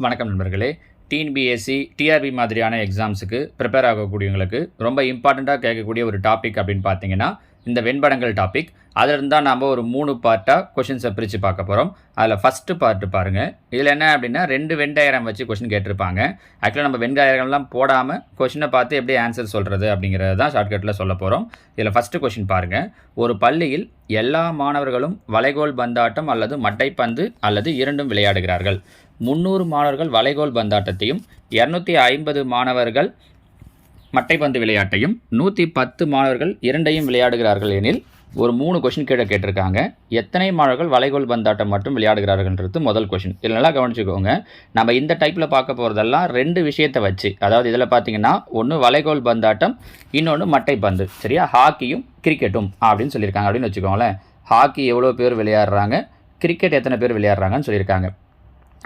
வணக்கம் நண்பர்களே. TNPSC TRP மாதிரியான எக்ஸாம்ஸுக்கு ப்ரிப்பேர் ஆகக்கூடியவங்களுக்கு ரொம்ப இம்பார்ட்டண்ட்டாக கேட்கக்கூடிய ஒரு டாபிக் அப்படின்னு பார்த்தீங்கன்னா இந்த வெண்படங்கள் டாபிக் அதிலிருந்து தான் நம்ம ஒரு மூணு பார்ட்டாக கொஷின்ஸை பிரித்து பார்க்க போகிறோம் அதில் ஃபஸ்ட்டு பார்ட்டு பாருங்கள் இதில் என்ன அப்படின்னா ரெண்டு வெண்டாயிரம் வச்சு கொஷின் கேட்டிருப்பாங்க. ஆக்சுவலாக நம்ம வெண்டாயிரம்லாம் போடாமல் கொஷினை பார்த்து எப்படி ஆன்சர் சொல்கிறது அப்படிங்கிறது தான் ஷார்ட்கட்டில் சொல்ல போகிறோம் இதில் ஃபஸ்ட்டு கொஷின் பாருங்கள் ஒரு பள்ளியில் எல்லா மாணவர்களும் வளைகோல் பந்தாட்டம் அல்லது மட்டைப்பந்து அல்லது இரண்டும் விளையாடுகிறார்கள். முந்நூறு மாணவர்கள் வளைகோல் பந்தாட்டத்தையும் இரநூத்தி ஐம்பது மாணவர்கள் மட்டைப்பந்து விளையாட்டையும் நூற்றி பத்து மாணவர்கள் இரண்டையும் விளையாடுகிறார்கள் எனில் ஒரு மூணு கொஷின் கீழே கேட்டிருக்காங்க. எத்தனை மாணவர்கள் வளைகோல் பந்தாட்டம் மட்டும் விளையாடுகிறார்கள்ன்றது முதல் கொஷின் இதில் நல்லா கவனிச்சுக்கோங்க. நம்ம இந்த டைப்பில் பார்க்க போகிறதெல்லாம் ரெண்டு விஷயத்தை வச்சு. அதாவது இதில் பார்த்தீங்கன்னா ஒன்று வளைகோல் பந்தாட்டம் இன்னொன்று மட்டைப்பந்து. சரியா? ஹாக்கியும் கிரிக்கெட்டும் அப்படின்னு சொல்லியிருக்காங்க அப்படின்னு வச்சுக்கோங்களேன். ஹாக்கி எவ்வளோ பேர் விளையாடுறாங்க? கிரிக்கெட் எத்தனை பேர் விளையாடுறாங்கன்னு சொல்லியிருக்காங்க.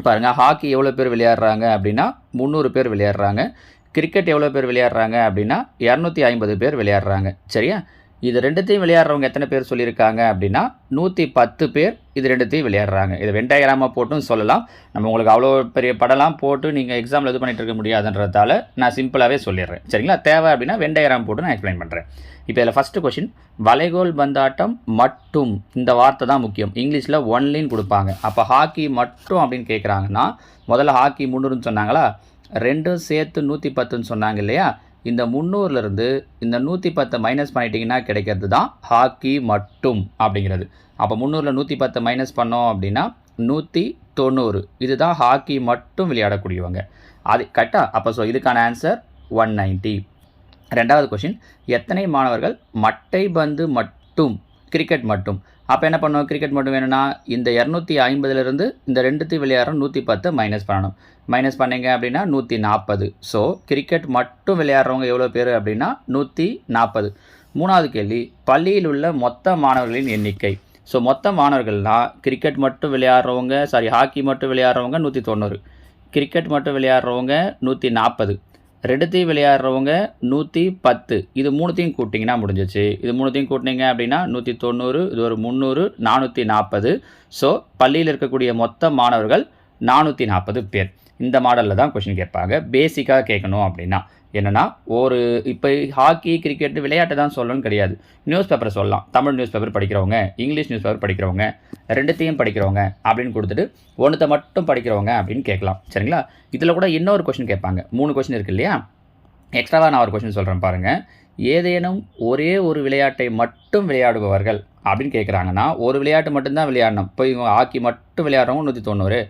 பாருங்கள் ஹாக்கி எவ்வளோ பேர் விளையாடுறாங்க அப்படின்னா முந்நூறு பேர் விளையாடுறாங்க. கிரிக்கெட் எவ்வளோ பேர் விளையாடுறாங்க அப்படின்னா இரநூத்தி ஐம்பது பேர் விளையாடுறாங்க. சரியா? இது ரெண்டுத்தையும் விளையாடுறவங்க எத்தனை பேர் சொல்லியிருக்காங்க அப்படின்னா நூற்றி பத்து பேர் இது ரெண்டுத்தையும் விளையாடுறாங்க. இது வெண்டாயிராமா போட்டும் சொல்லலாம். நம்ம உங்களுக்கு அவ்வளோ பெரிய படம்லாம் போட்டு நீங்கள் எக்ஸாமில் இது பண்ணிகிட்டு இருக்க முடியாதுன்றதால நான் சிம்பிளாகவே சொல்லிடுறேன். சரிங்களா? தேவை அப்படின்னா வெண்டாயிராம் போட்டு நான் எக்ஸ்பிளைன் பண்ணுறேன் இப்போ இதில் ஃபஸ்ட்டு கொஷின் வளைகோல் பந்தாட்டம் மட்டும் இந்த வார்த்தை தான் முக்கியம். இங்கிலீஷில் ஒன்லின்னு கொடுப்பாங்க. அப்போ ஹாக்கி மட்டும் அப்படின்னு கேட்குறாங்கன்னா முதல்ல ஹாக்கி முந்நூறுன்னு சொன்னாங்களா? ரெண்டும் சேர்த்து நூற்றி பத்துன்னு சொன்னாங்க இல்லையா? இந்த முந்நூறுலேருந்து இந்த நூற்றி பத்தை மைனஸ் பண்ணிட்டீங்கன்னா கிடைக்கிறது தான் ஹாக்கி மட்டும் அப்படிங்கிறது. அப்போ முந்நூறில் நூற்றி பத்தை மைனஸ் பண்ணோம் அப்படின்னா நூற்றி தொண்ணூறு இதுதான் ஹாக்கி மட்டும் விளையாடக்கூடியவங்க. அது கரெக்டாக அப்போ ஸோ இதுக்கான ஆன்சர் ஒன் நைன்ட்டி ரெண்டாவது கொஷின் எத்தனை மாணவர்கள் மட்டை பந்து மட்டும் கிரிக்கெட் மட்டும். அப்போ என்ன பண்ணுவோம் கிரிக்கெட் மட்டும் வேணும்னா இந்த இரநூத்தி ஐம்பதுலேருந்து இந்த ரெண்டுத்தையும் விளையாடுறோம் நூற்றி பத்து மைனஸ் பண்ணணும். மைனஸ் பண்ணிங்க அப்படின்னா நூற்றி நாற்பது ஸோ கிரிக்கெட் மட்டும் விளையாடுறவங்க எவ்வளோ பேர் அப்படின்னா நூற்றி நாற்பது மூணாவது கேள்வி பள்ளியில் உள்ள மொத்த மாணவர்களின் எண்ணிக்கை. ஸோ மொத்த மாணவர்கள்னால் கிரிக்கெட் மட்டும் விளையாடுறவங்க சாரி ஹாக்கி மட்டும் விளையாடுறவங்க நூற்றி தொண்ணூறு. கிரிக்கெட் மட்டும் விளையாடுறவங்க நூற்றி நாற்பது ரெண்டுத்தையும் விளையாடுறவங்க நூற்றி பத்து. இது மூணுத்தையும் கூட்டிங்கன்னா முடிஞ்சிச்சு. இது மூணுத்தையும் கூட்டினீங்க அப்படின்னா நூற்றி தொண்ணூறு இது ஒரு முந்நூறு நானூற்றி நாற்பது ஸோ பள்ளியில் இருக்கக்கூடிய மொத்த மாணவர்கள் நானூற்றி நாற்பது பேர். இந்த மாடலில் தான் கொஷின் கேட்பாங்க. பேசிக்காக கேட்கணும் அப்படின்னா. என்னென்னா ஒரு இப்போ ஹாக்கி கிரிக்கெட் விளையாட்டு தான் சொல்லணும்னு கிடையாது. நியூஸ் பேப்பரை சொல்லலாம். தமிழ் நியூஸ் பேப்பர் படிக்கிறவங்க இங்கிலீஷ் நியூஸ் பேப்பர் படிக்கிறவங்க ரெண்டுத்தையும் படிக்கிறவங்க அப்படின்னு கொடுத்துட்டு ஒன்றுத்தை மட்டும் படிக்கிறவங்க அப்படின்னு கேட்கலாம். சரிங்களா? இதில் கூட இன்னொரு கொஷின் கேட்பாங்க. மூணு கொஷின் இருக்கு இல்லையா? எக்ஸ்ட்ராவாக நான் ஒரு கொஷின் சொல்கிறேன் பாருங்கள் ஏதேனும் ஒரே ஒரு விளையாட்டை மட்டும் விளையாடுபவர்கள் அப்படின்னு கேட்குறாங்கன்னா ஒரு விளையாட்டு மட்டும்தான் விளையாடணும். இப்போ இவங்க ஹாக்கி மட்டும் விளையாடுறவங்க நூற்றி தொண்ணூறு.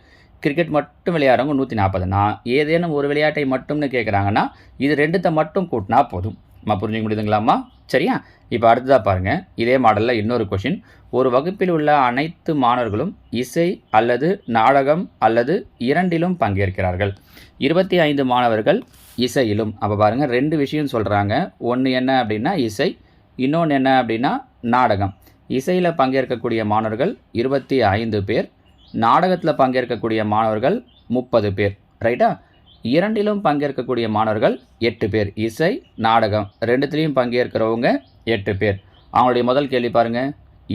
கிரிக்கெட் மட்டும் விளையாடுறவங்க நூற்றி நாற்பதுனா ஏதேனும் ஒரு விளையாட்டை மட்டும்னு கேட்குறாங்கன்னா இது ரெண்டுத்தை மட்டும் கூட்டினா போதும். நம்ம புரிஞ்சுக்க முடியுதுங்களாம்மா? சரியா? இப்போ அடுத்ததாக பாருங்கள் இதே மாடலில் இன்னொரு கொஷின் ஒரு வகுப்பில் உள்ள அனைத்து மாணவர்களும் இசை அல்லது நாடகம் அல்லது இரண்டிலும் பங்கேற்கிறார்கள். இருபத்தி ஐந்து மாணவர்கள் இசையிலும். அப்போ பாருங்கள் ரெண்டு விஷயம் சொல்கிறாங்க ஒன்று என்ன அப்படின்னா இசை. இன்னொன்று என்ன அப்படின்னா நாடகம். இசையில் பங்கேற்கக்கூடிய மாணவர்கள் இருபத்தி ஐந்து பேர். நாடகத்தில் பங்கேற்கக்கூடிய மாணவர்கள் முப்பது பேர் ரைட்டா இரண்டிலும் பங்கேற்கக்கூடிய மாணவர்கள் எட்டு பேர் இசை நாடகம். ரெண்டுத்துலேயும் பங்கேற்கிறவங்க எட்டு பேர். அவங்களுடைய முதல் கேள்வி பாருங்கள்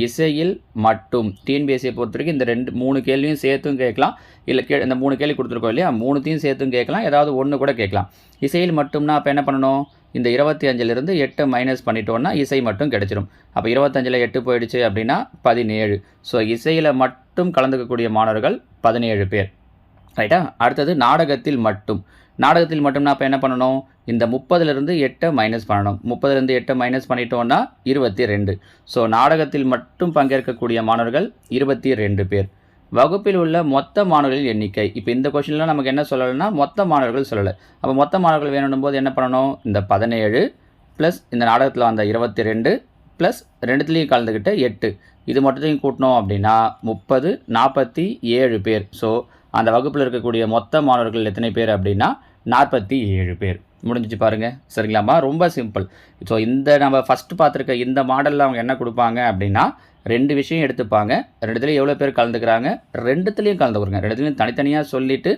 இசையில் மட்டும் டிஎன்பிஎஸ்சியை பொறுத்த வரைக்கும் இந்த ரெண்டு மூணு கேள்வியும் சேர்த்தும் கேட்கலாம். இல்லை கே இந்த மூணு கேள்வி கொடுத்துருக்கோம் இல்லையா? மூணுத்தையும் சேர்த்தும் கேட்கலாம். ஏதாவது ஒன்று கூட கேட்கலாம். இசையில் மட்டும்னா அப்போ என்ன பண்ணணும்? இந்த இருபத்தி அஞ்சிலிருந்து எட்டு மைனஸ் பண்ணிட்டோன்னா இசை மட்டும் கிடச்சிரும். அப்போ இருபத்தஞ்சில் எட்டு போயிடுச்சு அப்படின்னா பதினேழு. ஸோ இசையில் மட்டும் கலந்துக்கக்கூடிய மாணவர்கள் பதினேழு பேர். ரைட்டா அடுத்தது நாடகத்தில் மட்டும். நாடகத்தில் மட்டும்னா அப்போ என்ன பண்ணணும்? இந்த முப்பதுலேருந்து எட்டை மைனஸ் பண்ணணும். முப்பதுலேருந்து எட்டை மைனஸ் பண்ணிட்டோன்னா இருபத்தி ரெண்டு. ஸோ நாடகத்தில் மட்டும் பங்கேற்கக்கூடிய மாணவர்கள் இருபத்தி ரெண்டு பேர். வகுப்பில் உள்ள மொத்த மாணவர்களின் எண்ணிக்கை. இப்போ இந்த கொஷினில் நமக்கு என்ன சொல்லலைன்னா மொத்த மாணவர்கள் சொல்லலை. அப்போ மொத்த மாணவர்கள் வேணும் போது என்ன பண்ணணும்? இந்த பதினேழு ப்ளஸ் இந்த நாடகத்தில் வந்த இருபத்தி ரெண்டு ப்ளஸ் ரெண்டுத்துலேயும் கலந்துக்கிட்ட எட்டு. இது மட்டுத்தையும் கூட்டினோம் அப்படின்னா முப்பது நாற்பத்தி ஏழு பேர். ஸோ அந்த வகுப்பில் இருக்கக்கூடிய மொத்த மாணவர்கள் எத்தனை பேர் அப்படின்னா நாற்பத்தி ஏழு பேர். முடிஞ்சிச்சு பாருங்கள் சரிங்களாம்மா ரொம்ப சிம்பிள் ஸோ இந்த நம்ம ஃபஸ்ட்டு பார்த்துருக்க இந்த மாடலில் அவங்க என்ன கொடுப்பாங்க அப்படின்னா ரெண்டு விஷயம் எடுத்துப்பாங்க. ரெண்டுத்துலேயும் எவ்வளோ பேர் கலந்துக்கிறாங்க? ரெண்டுத்துலேயும் கொடுங்க ரெண்டுத்துலேயும் தனித்தனியாக சொல்லிவிட்டு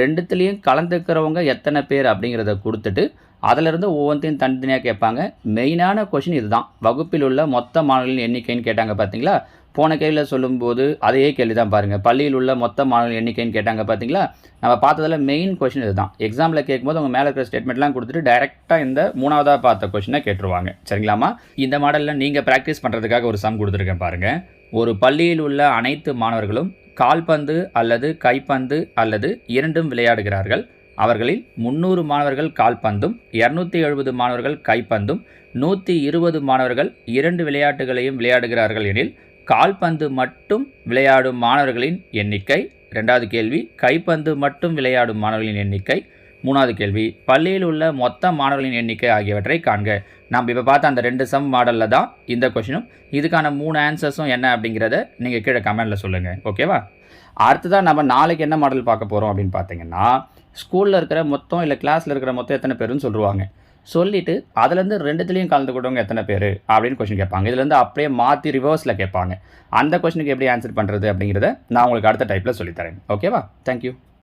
ரெண்டுத்துலேயும் கலந்துக்கிறவங்க எத்தனை பேர் அப்படிங்கிறத கொடுத்துட்டு அதிலிருந்து ஒவ்வொன்றையும் தனித்தனியாக கேட்பாங்க. மெயினான கொஷின் இதுதான். வகுப்பில் உள்ள மொத்த மாணவர்களின் எண்ணிக்கைன்னு கேட்டாங்க பார்த்தீங்களா போன கேள்வியில் சொல்லும்போது அதையே கேள்வி தான் பாருங்கள் பள்ளியில் உள்ள மொத்த மாணவர்கள் எண்ணிக்கைன்னு கேட்டாங்க பார்த்தீங்களா நம்ம பார்த்ததில் மெயின் கொஷின் இதுதான். எக்ஸாமில் கேட்கும்போது அவங்க மேலே இருக்கிற ஸ்டேட்மெண்ட்லாம் கொடுத்துட்டு டைரெக்டாக இந்த மூணாவதாக பார்த்த கொஷினை கேட்டுருவாங்க. சரிங்களாமா இந்த மாடலில் நீங்கள் ப்ராக்டிஸ் பண்ணுறதுக்காக ஒரு சம் கொடுத்துருக்கேன் பாருங்கள் ஒரு பள்ளியில் உள்ள அனைத்து மாணவர்களும் கால்பந்து அல்லது கைப்பந்து அல்லது இரண்டும் விளையாடுகிறார்கள். அவர்களில் முந்நூறு மாணவர்கள் கால்பந்தும் இரநூத்தி எழுபது மாணவர்கள் கைப்பந்தும் நூற்றி இருபது மாணவர்கள் இரண்டு விளையாட்டுகளையும் விளையாடுகிறார்கள் எனில் கால்பந்து மட்டும் விளையாடும் மாணவர்களின் எண்ணிக்கை? ரெண்டாவது கேள்வி கைப்பந்து மட்டும் விளையாடும் மாணவர்களின் எண்ணிக்கை? மூணாவது கேள்வி பள்ளியில் உள்ள மொத்த மாணவர்களின் எண்ணிக்கை ஆகியவற்றை காண்க. நாம் இப்போ பார்த்த அந்த ரெண்டு சம் மாடலில் தான் இந்த கொஷினும் இதுக்கான மூணு ஆன்சர்ஸும் என்ன அப்படிங்கிறத நீங்கள் கீழே கமெண்டில் சொல்லுங்கள் ஓகேவா அடுத்ததான் நம்ம நாளைக்கு என்ன மாடல் பார்க்க போகிறோம் அப்படின்னு பார்த்தீங்கன்னா ஸ்கூலில் இருக்கிற மொத்தம் இல்லை கிளாஸில் இருக்கிற மொத்தம் எத்தனை பேருன்னு சொல்லுவாங்க. சொல்லிவிட்டு அதுலேருந்து ரெண்டுத்துலேயும் கலந்துக்கிட்டவங்க எத்தனை பேர் அப்படின்னு கொஷின் கேட்பாங்க. இதுலேருந்து அப்படியே மாற்றி ரிவர்ஸில் கேட்பாங்க. அந்த கொஷினுக்கு எப்படி ஆன்சர் பண்ணுறது அப்படிங்கிறத நான் உங்களுக்கு அடுத்த டைப்பில் சொல்லித்தரேன். ஓகேவா தேங்க்யூ